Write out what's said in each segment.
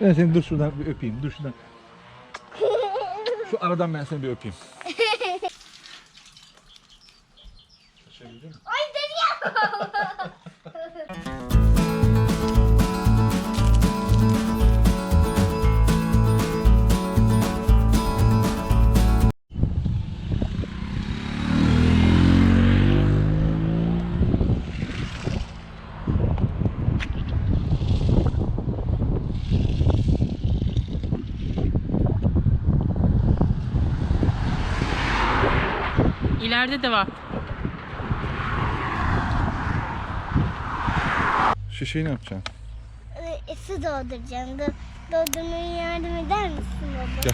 Ben seni dur şuradan bir öpeyim. Dur şuradan. Şu aradan ben seni bir öpeyim. Şaşabildin mi? Ay dönüyor. İleride de var. Şişeyi ne yapacaksın? Ee, Su dolduracağım. Do doldurmaya yardım eder misin baba? Gel.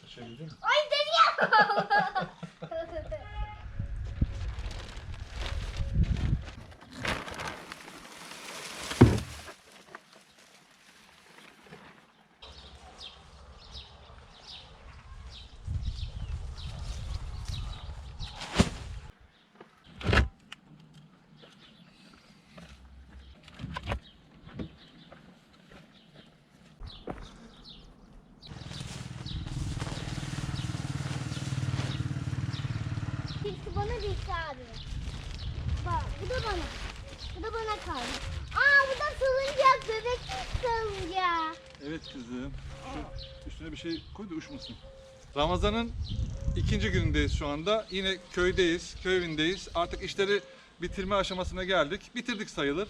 Şaşabildin mi? Ay dönüyor. Birisi bana birisi abi. Bak bu da bana. Bu da bana kaldı. Aa bu da salıncak bebek salıncak. Evet kızım. Şu üstüne bir şey koy da uçmasın. Ramazan'ın ikinci günündeyiz şu anda. Yine köydeyiz, köy. Artık işleri bitirme aşamasına geldik. Bitirdik sayılır.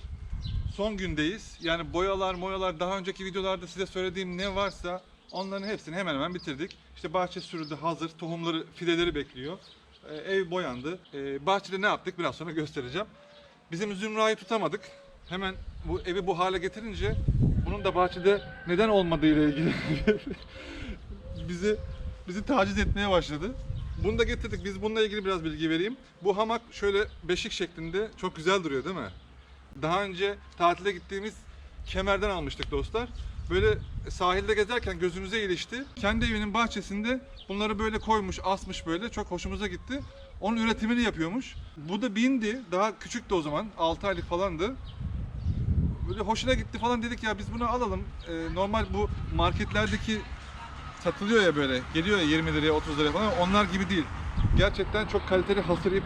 Son gündeyiz. Yani boyalar, moyalar daha önceki videolarda size söylediğim ne varsa onların hepsini hemen hemen bitirdik. İşte bahçe sürüldü hazır. Tohumları, fideleri bekliyor. Ee, ev boyandı. Ee, bahçede ne yaptık biraz sonra göstereceğim. Bizim Zümra'yı tutamadık. Hemen bu evi bu hale getirince bunun da bahçede neden olmadığı ile ilgili bizi bizi taciz etmeye başladı. Bunu da getirdik. Biz bununla ilgili biraz bilgi vereyim. Bu hamak şöyle beşik şeklinde çok güzel duruyor değil mi? Daha önce tatile gittiğimiz kemerden almıştık dostlar. Böyle sahilde gezerken gözümüze ilişti. Kendi evinin bahçesinde bunları böyle koymuş, asmış böyle. Çok hoşumuza gitti. Onun üretimini yapıyormuş. Bu da bindi. Daha küçüktü o zaman. 6 aylık falandı. Böyle hoşuna gitti falan dedik ya biz bunu alalım. Ee, normal bu marketlerdeki satılıyor ya böyle. Geliyor ya 20 liraya 30 liraya falan. Onlar gibi değil. Gerçekten çok kaliteli hasır ip.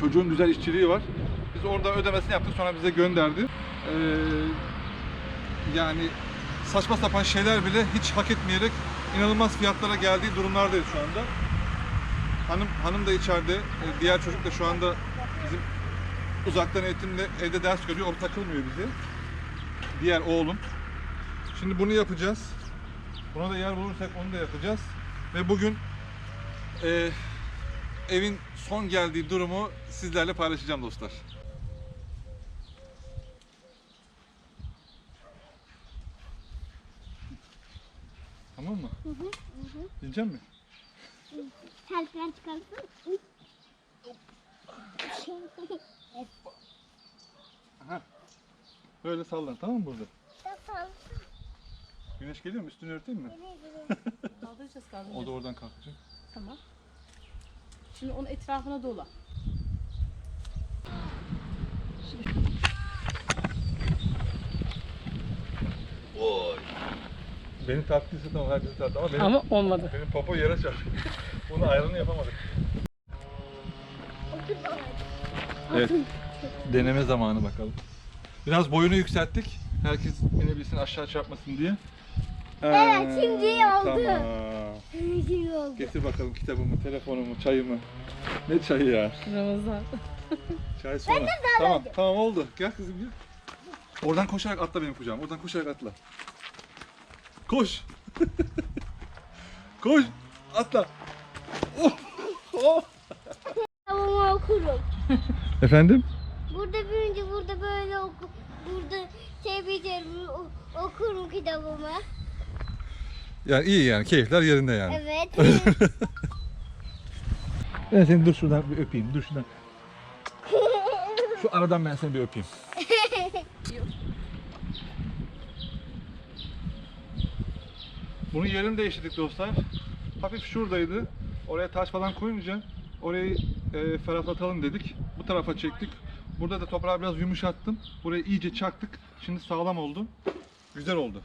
Çocuğun güzel işçiliği var. Biz orada ödemesini yaptık sonra bize gönderdi. Ee, yani saçma sapan şeyler bile hiç hak etmeyerek inanılmaz fiyatlara geldiği durumlardayız şu anda. Hanım hanım da içeride, e, diğer çocuk da şu anda bizim uzaktan eğitimle evde ders görüyor. O takılmıyor bize. Diğer oğlum. Şimdi bunu yapacağız. Buna da yer bulursak onu da yapacağız. Ve bugün e, evin son geldiği durumu sizlerle paylaşacağım dostlar. Tamam mı? Hı hı. hı hı. Bilecek mi? Selfie'den çıkarsın. Aha. Böyle sallan tamam mı burada? Nasıl? Güneş geliyor mu? Üstünü örteyim mi? Kaldıracağız O kaldıracağız. da oradan kalkacak. Tamam. Şimdi onun etrafına dola. Beni tatlıysa tamam herkesi tatlı ama benim, Ama olmadı. benim popo yere çarptı. Bunu ayarını yapamadık. Evet. Deneme zamanı bakalım. Biraz boyunu yükselttik. Herkes binebilsin aşağı çarpmasın diye. Evet, şimdi oldu. Tamam. Şimdi oldu. Getir bakalım kitabımı, telefonumu, çayımı. Ne çayı ya? Ramazan. Çay sonra. Tamam, tamam oldu. Gel kızım gel. Oradan koşarak atla benim kucağıma. Oradan koşarak atla. Koş. Koş. Atla. Oh. Oh. Kitabımı okurum. Efendim? Burada büyünce burada böyle oku. Burada şey biterim okurum kitabımı. Yani iyi yani keyifler yerinde yani. Evet. Ben seni dur şuradan bir öpeyim. Dur şuradan. Şu aradan ben seni bir öpeyim. Bunun yerini değiştirdik dostlar. Hafif şuradaydı. Oraya taş falan koyunca orayı e, ferahlatalım dedik. Bu tarafa çektik. Burada da toprağı biraz yumuşattım. Burayı iyice çaktık. Şimdi sağlam oldu. Güzel oldu.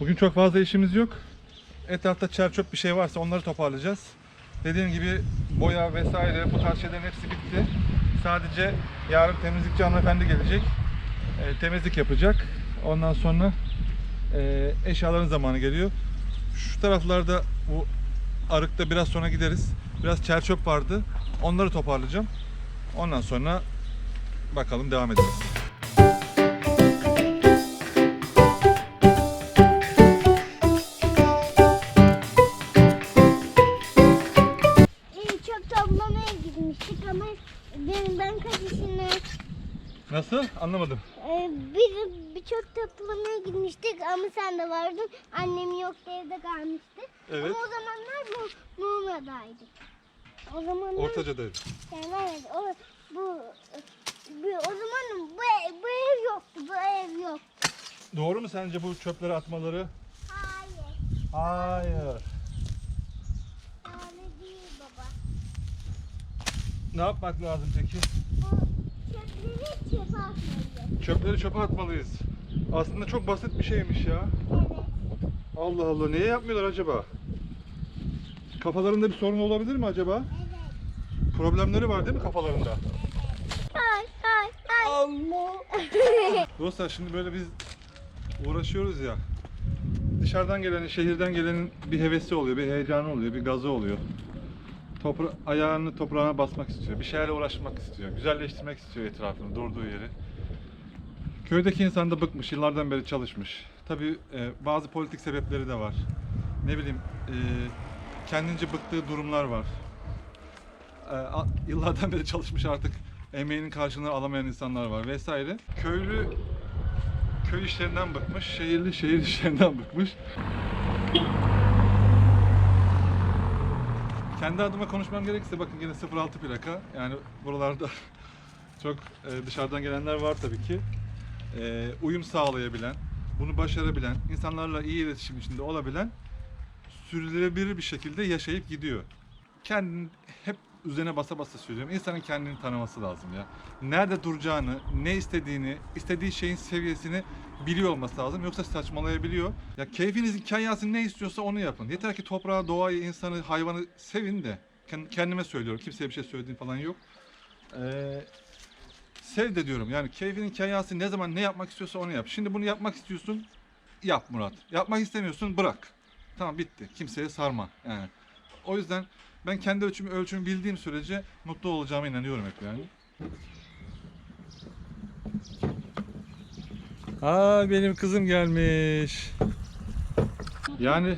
Bugün çok fazla işimiz yok. Etrafta çer çöp bir şey varsa onları toparlayacağız. Dediğim gibi boya vesaire bu tarz şeylerin hepsi bitti. Sadece yarın temizlikçi hanımefendi gelecek. E, temizlik yapacak. Ondan sonra e, eşyaların zamanı geliyor. Şu taraflarda bu arıkta biraz sonra gideriz. Biraz çer çöp vardı. Onları toparlayacağım. Ondan sonra bakalım devam ederiz. Nasıl? Anlamadım. e, biz bir çöp toplamaya gitmiştik ama sen de vardın. Annem yoktu evde kalmıştı. Evet. Ama o zamanlar bu Muğla'daydık. O zamanlar Ortaca'daydı. Yani evet, o, bu, bu, o zaman bu, ev- bu ev yoktu, bu ev yok. Doğru mu sence bu çöpleri atmaları? Hayır, Hayır. öyle değil baba. Ne yapmak lazım peki? Bu çöpleri çöpe atmalıyız. Çöpleri çöpe atmalıyız. Aslında çok basit bir şeymiş ya. Evet. Allah Allah niye yapmıyorlar acaba? Kafalarında bir sorun olabilir mi acaba? Evet. Problemleri var değil mi kafalarında? Hay hay hay. Allah! Dostlar şimdi böyle biz uğraşıyoruz ya. Dışarıdan gelenin, şehirden gelenin bir hevesi oluyor, bir heyecanı oluyor, bir gazı oluyor. Topra ayağını toprağına basmak istiyor, bir şeylerle uğraşmak istiyor, güzelleştirmek istiyor etrafını, durduğu yeri. Köydeki insan da bıkmış, yıllardan beri çalışmış. Tabii e, bazı politik sebepleri de var. Ne bileyim, e, kendince bıktığı durumlar var. E, a- yıllardan beri çalışmış artık emeğinin karşılığını alamayan insanlar var vesaire. Köylü köy işlerinden bıkmış, şehirli şehir işlerinden bıkmış. Kendi adıma konuşmam gerekirse bakın yine 06 plaka. Yani buralarda çok e, dışarıdan gelenler var tabii ki. E, uyum sağlayabilen, bunu başarabilen, insanlarla iyi iletişim içinde olabilen sürdürülebilir bir şekilde yaşayıp gidiyor. Kendini hep üzerine basa basa söylüyorum. İnsanın kendini tanıması lazım ya. Nerede duracağını, ne istediğini, istediği şeyin seviyesini biliyor olması lazım. Yoksa saçmalayabiliyor. Ya keyfinizin kayyası ne istiyorsa onu yapın. Yeter ki toprağı, doğayı, insanı, hayvanı sevin de. Kend- Kendime söylüyorum. Kimseye bir şey söylediğim falan yok. Ee, sev de diyorum. Yani keyfinin kayyası ne zaman ne yapmak istiyorsa onu yap. Şimdi bunu yapmak istiyorsun. Yap Murat. Yapmak istemiyorsun bırak. Tamam bitti. Kimseye sarma. Yani. O yüzden ben kendi ölçümü ölçümü bildiğim sürece mutlu olacağıma inanıyorum hep yani. Aa benim kızım gelmiş. Yani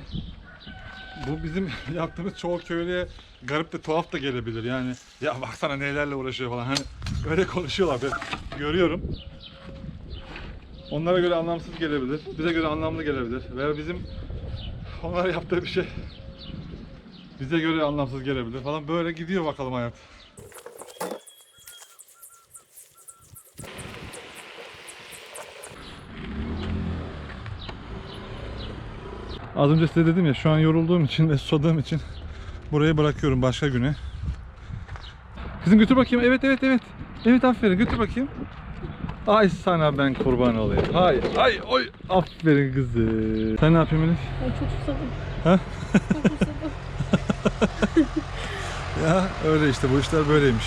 bu bizim yaptığımız çoğu köylüye garip de tuhaf da gelebilir yani. Ya baksana nelerle uğraşıyor falan hani öyle konuşuyorlar ben görüyorum. Onlara göre anlamsız gelebilir, bize göre anlamlı gelebilir. Veya bizim onlara yaptığı bir şey bize göre anlamsız gelebilir falan. Böyle gidiyor bakalım hayat. Az önce size dedim ya şu an yorulduğum için ve susadığım için burayı bırakıyorum başka güne. Kızım götür bakayım. Evet evet evet. Evet aferin götür bakayım. Ay sana ben kurban olayım. Hay ay oy. Aferin kızım. Sen ne yapıyorsun Melek? Ben çok susadım. Ha? Çok susadım. Ya öyle işte bu işler böyleymiş.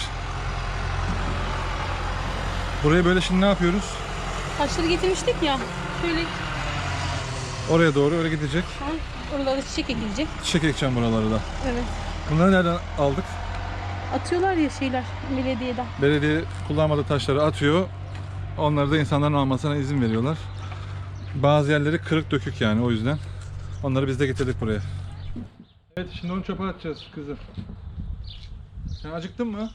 Buraya böyle şimdi ne yapıyoruz? Taşları getirmiştik ya. Şöyle Oraya doğru öyle gidecek. ha, oralara çiçek ekilecek. Çiçek ekeceğim buraları da. Evet. Bunları nereden aldık? Atıyorlar ya şeyler belediyeden. Belediye kullanmadığı taşları atıyor. Onları da insanların almasına izin veriyorlar. Bazı yerleri kırık dökük yani o yüzden. Onları biz de getirdik buraya. Evet şimdi onu çöpe atacağız kızım. Sen acıktın mı?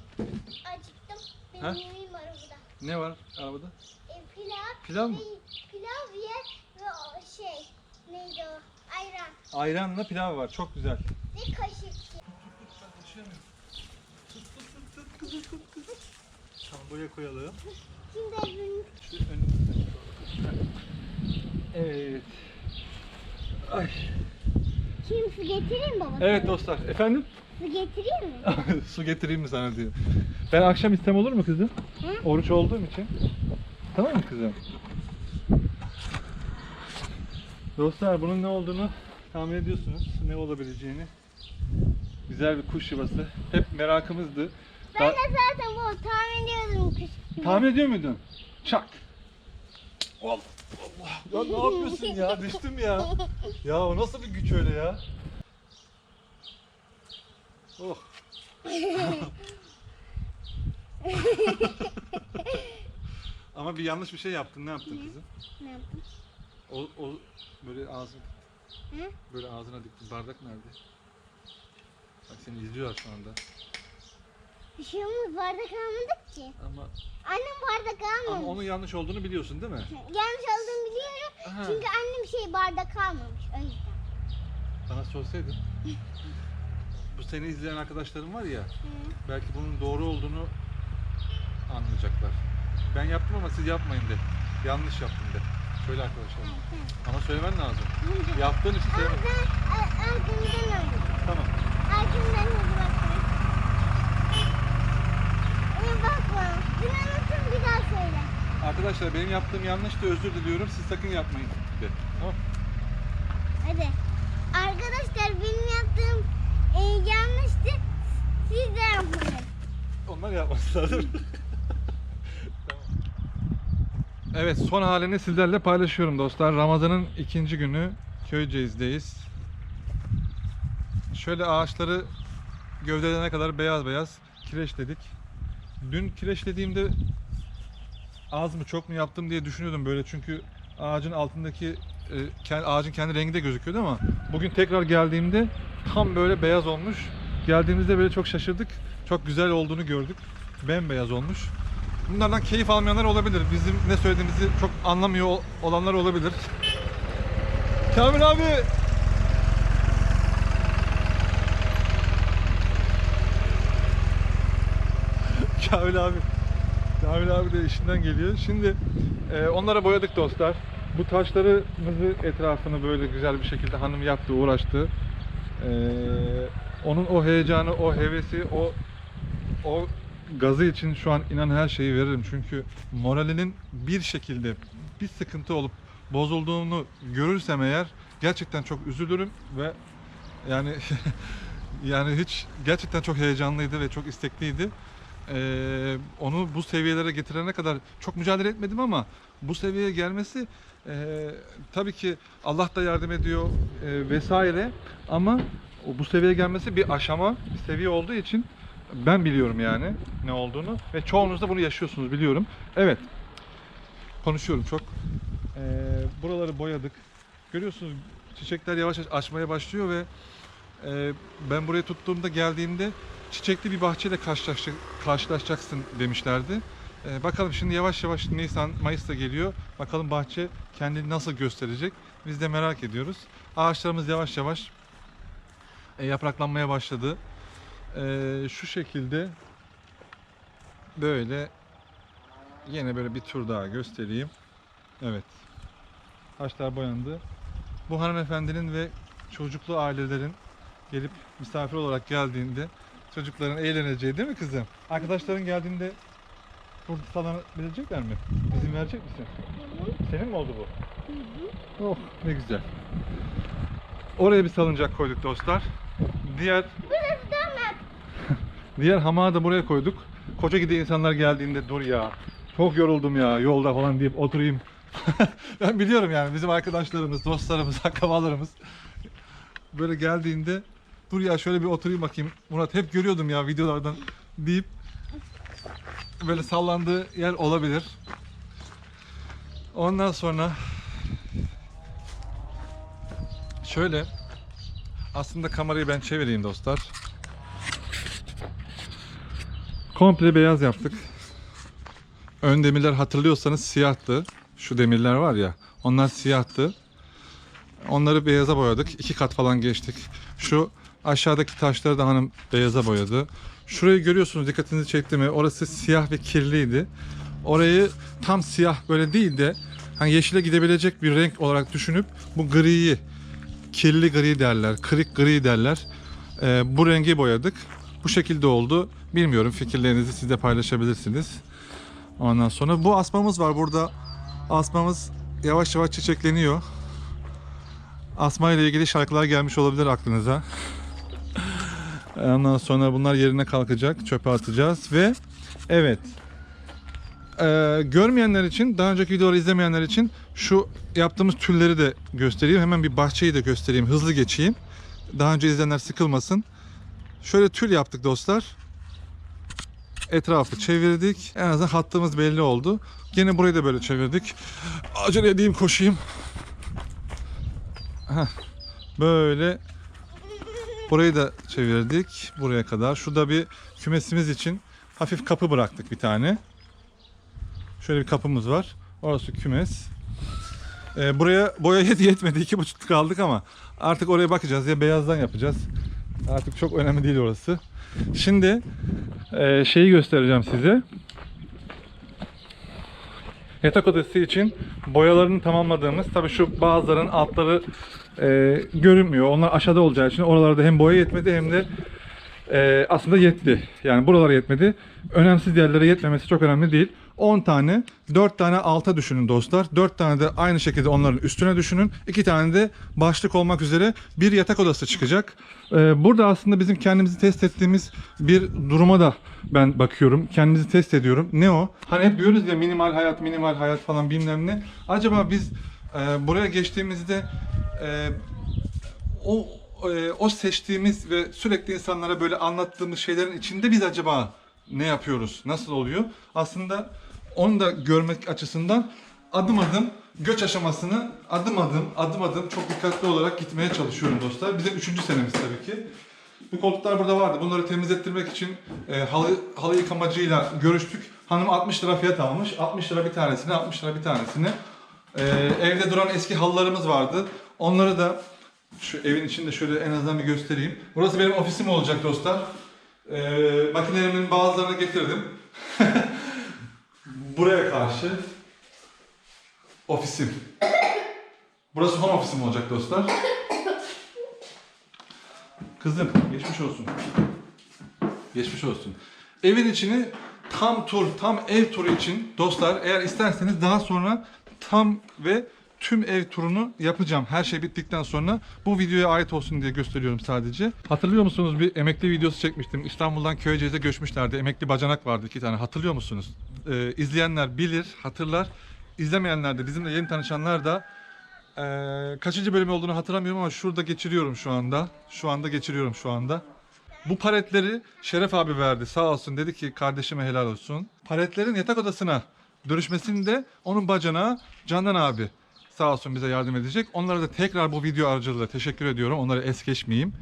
Acıktım. Benim Ha? yemeğim var burada. Ne var arabada? E, pilav. Pilav mı? ve- Pilav ye ve o şey. Neydi o? Ayran. Ayranla pilav var çok güzel. Ve kaşık. Tamam buraya koyalım. Şimdi evin Şu önümüzde. Evet. Ay. Şimdi su getireyim baba? Evet dostlar. Efendim? Su getireyim mi? Su getireyim mi sana diyor. Ben akşam istem olur mu kızım? Hı? Oruç olduğum için. Tamam mı kızım? Dostlar bunun ne olduğunu tahmin ediyorsunuz. Ne olabileceğini. Güzel bir kuş yuvası. Hep merakımızdı. Ben de zaten bu tahmin ediyordum kuş. gibi. Tahmin ediyor muydun? Çak. Allah Allah. Ya ne yapıyorsun ya? Düştüm ya. Ya o nasıl bir güç öyle ya? Oh. Ama bir yanlış bir şey yaptın. Ne yaptın kızım? Ne yaptım? O, o böyle ağzın Hı? böyle ağzına diktin. Bardak nerede? Bak seni izliyorlar şu anda. Bir olmaz bardak almadık ki. Ama Annem bardak ama almamış. onun yanlış olduğunu biliyorsun değil mi? Yanlış olduğunu biliyorum. Aha. Çünkü annem şey bardak almamış. O yüzden. Bana sorsaydın. Bu seni izleyen arkadaşlarım var ya, belki bunun doğru olduğunu anlayacaklar. Ben yaptım ama siz yapmayın de. Yanlış yaptım de. Söyle arkadaşlar. Ama söylemen lazım. Hı. Yaptığın için Ama söyle. ben a- arkamdan öldüm. Tamam. Arkamdan hadi bakma. İyi bakma. Dün unuttum bir daha söyle. Arkadaşlar benim yaptığım yanlıştı özür diliyorum. Siz sakın yapmayın de. Tamam. Hadi. Arkadaşlar benim yaptığım e, yanlıştı. Siz de yapmayın. Onlar yapması lazım. Evet son halini sizlerle paylaşıyorum dostlar. Ramazan'ın ikinci günü Köyceğiz'deyiz. Şöyle ağaçları gövdelerine kadar beyaz beyaz kireçledik. Dün kireçlediğimde az mı çok mu yaptım diye düşünüyordum böyle çünkü ağacın altındaki e, ağacın kendi rengi de gözüküyordu ama bugün tekrar geldiğimde tam böyle beyaz olmuş. Geldiğimizde böyle çok şaşırdık. Çok güzel olduğunu gördük. Bembeyaz olmuş. Bunlardan keyif almayanlar olabilir. Bizim ne söylediğimizi çok anlamıyor ol- olanlar olabilir. Kamil abi! Kamil abi. Kamil abi de işinden geliyor. Şimdi e, onlara boyadık dostlar. Bu taşlarımızı etrafını böyle güzel bir şekilde hanım yaptı, uğraştı. E, onun o heyecanı, o hevesi, o o gazı için şu an inan her şeyi veririm. Çünkü moralinin bir şekilde bir sıkıntı olup bozulduğunu görürsem eğer gerçekten çok üzülürüm ve yani yani hiç gerçekten çok heyecanlıydı ve çok istekliydi. Ee, onu bu seviyelere getirene kadar çok mücadele etmedim ama bu seviyeye gelmesi e, tabii ki Allah da yardım ediyor e, vesaire ama bu seviyeye gelmesi bir aşama, bir seviye olduğu için ben biliyorum yani ne olduğunu ve çoğunuz da bunu yaşıyorsunuz biliyorum. Evet. Konuşuyorum çok. Ee, buraları boyadık. Görüyorsunuz çiçekler yavaş yavaş açmaya başlıyor ve e, ben buraya tuttuğumda geldiğimde çiçekli bir bahçeyle karşılaşacak, karşılaşacaksın demişlerdi. Ee, bakalım şimdi yavaş yavaş Nisan, Mayıs da geliyor. Bakalım bahçe kendini nasıl gösterecek. Biz de merak ediyoruz. Ağaçlarımız yavaş yavaş e, yapraklanmaya başladı. Ee, şu şekilde böyle yine böyle bir tur daha göstereyim. Evet. Taşlar boyandı. Bu hanımefendinin ve çocuklu ailelerin gelip misafir olarak geldiğinde çocukların eğleneceği değil mi kızım? Arkadaşların geldiğinde burada sallanabilecekler mi? İzin verecek misin? Senin mi oldu bu? Oh ne güzel. Oraya bir salıncak koyduk dostlar. Diğer. Diğer hamağı da buraya koyduk. Koca gide insanlar geldiğinde dur ya. Çok yoruldum ya yolda falan deyip oturayım. ben biliyorum yani bizim arkadaşlarımız, dostlarımız, akrabalarımız böyle geldiğinde dur ya şöyle bir oturayım bakayım. Murat hep görüyordum ya videolardan deyip böyle sallandığı yer olabilir. Ondan sonra şöyle aslında kamerayı ben çevireyim dostlar. Komple beyaz yaptık. Ön demirler hatırlıyorsanız siyahtı. Şu demirler var ya, onlar siyahtı. Onları beyaza boyadık. İki kat falan geçtik. Şu aşağıdaki taşları da hanım beyaza boyadı. Şurayı görüyorsunuz dikkatinizi çekti mi? Orası siyah ve kirliydi. Orayı tam siyah böyle değil de hani yeşile gidebilecek bir renk olarak düşünüp bu griyi kirli gri derler, kırık gri derler. Ee, bu rengi boyadık. Bu şekilde oldu. Bilmiyorum fikirlerinizi siz de paylaşabilirsiniz. Ondan sonra bu asmamız var burada. Asmamız yavaş yavaş çiçekleniyor. Asma ile ilgili şarkılar gelmiş olabilir aklınıza. Ondan sonra bunlar yerine kalkacak. Çöpe atacağız ve evet Ee, görmeyenler için, daha önceki videoları izlemeyenler için şu yaptığımız tülleri de göstereyim. Hemen bir bahçeyi de göstereyim. Hızlı geçeyim. Daha önce izleyenler sıkılmasın. Şöyle tül yaptık dostlar. Etrafı çevirdik. En azından hattımız belli oldu. Gene burayı da böyle çevirdik. Acele edeyim koşayım. Heh, böyle burayı da çevirdik buraya kadar. Şurada bir kümesimiz için hafif kapı bıraktık bir tane. Şöyle bir kapımız var. Orası kümes. Ee, buraya boya yet yetmedi. iki buçuk kaldık ama artık oraya bakacağız. Ya beyazdan yapacağız. Artık çok önemli değil orası. Şimdi e, şeyi göstereceğim size. Yatak odası için boyalarını tamamladığımız tabii şu bazıların altları e, görünmüyor. Onlar aşağıda olacağı için oralarda hem boya yetmedi hem de e, aslında yetti. Yani buralara yetmedi. Önemsiz yerlere yetmemesi çok önemli değil. 10 tane, 4 tane alta düşünün dostlar. 4 tane de aynı şekilde onların üstüne düşünün. 2 tane de başlık olmak üzere bir yatak odası çıkacak. Ee, burada aslında bizim kendimizi test ettiğimiz bir duruma da ben bakıyorum. Kendimizi test ediyorum. Ne o? Hani hep diyoruz ya minimal hayat, minimal hayat falan bilmem ne. Acaba biz e, buraya geçtiğimizde e, o e, o seçtiğimiz ve sürekli insanlara böyle anlattığımız şeylerin içinde biz acaba ne yapıyoruz? Nasıl oluyor? Aslında onu da görmek açısından adım adım göç aşamasını adım adım adım adım çok dikkatli olarak gitmeye çalışıyorum dostlar. Bizim üçüncü senemiz tabii ki. Bu koltuklar burada vardı. Bunları temizlettirmek için e, halı, halı yıkamacıyla görüştük. Hanım 60 lira fiyat almış. 60 lira bir tanesine, 60 lira bir tanesine. E, evde duran eski halılarımız vardı. Onları da şu evin içinde şöyle en azından bir göstereyim. Burası benim ofisim olacak dostlar. Ee, makinelerimin bazılarını getirdim. Buraya karşı ofisim. Burası home ofisim olacak dostlar. Kızım geçmiş olsun. Geçmiş olsun. Evin içini tam tur, tam ev turu için dostlar eğer isterseniz daha sonra tam ve tüm ev turunu yapacağım. Her şey bittikten sonra bu videoya ait olsun diye gösteriyorum sadece. Hatırlıyor musunuz bir emekli videosu çekmiştim. İstanbul'dan Köyceğiz'e göçmüşlerdi. Emekli bacanak vardı iki tane. Hatırlıyor musunuz? Ee, izleyenler bilir, hatırlar. İzlemeyenler de bizimle yeni tanışanlar da ee, kaçıncı bölüm olduğunu hatırlamıyorum ama şurada geçiriyorum şu anda. Şu anda geçiriyorum şu anda. Bu paletleri Şeref abi verdi sağ olsun dedi ki kardeşime helal olsun. Paletlerin yatak odasına dönüşmesini onun bacanağı Candan abi sağ olsun bize yardım edecek. Onlara da tekrar bu video aracılığıyla teşekkür ediyorum. Onları es geçmeyeyim.